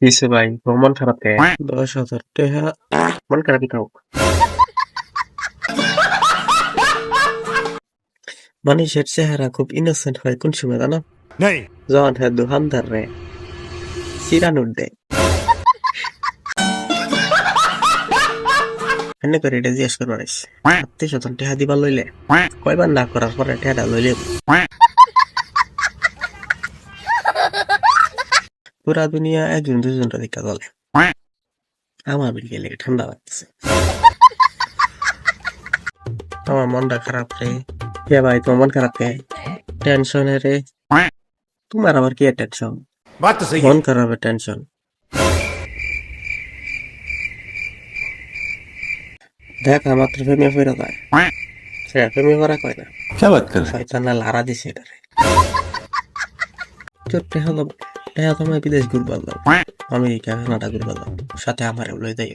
কিসে ভাই? মন খারাপ কে? দশ হাজার টাকা। মন খারাপই মানুষের চেহারা খুব ইনোসেন্ট হয় কোন সময় জানো? যখন হ্যাঁ দোকানদার রে। সিরানুর দেয় এনে করে এটা জিজ্ঞেস করবার আত্মীয় স্বজন টেহা দিবার লইলে? কয়বার না করার পরে টেহাটা লইলে? পুরা দুনিয়া একজন দুজনটা দেখা চলে আমার বিকেলে ঠান্ডা লাগতেছে। আমার মনটা খারাপ রে। কে ভাই তোমার মন খারাপ কে? টেনশন রে। তোমার আবার কি টেনশন মন খারাপের টেনশন দেখ আমার প্রেমে ফেরা যায়। সেটা হ্যাঁ, করা কয় না? শয়তান লারা দিছে এটা রে চোরটা হলো টেহা তোমায় বিদেশ ঘুরবার দাও আমেরিকা কানাডা ঘুরবার দাও সাথে আমার এগুলোই যাই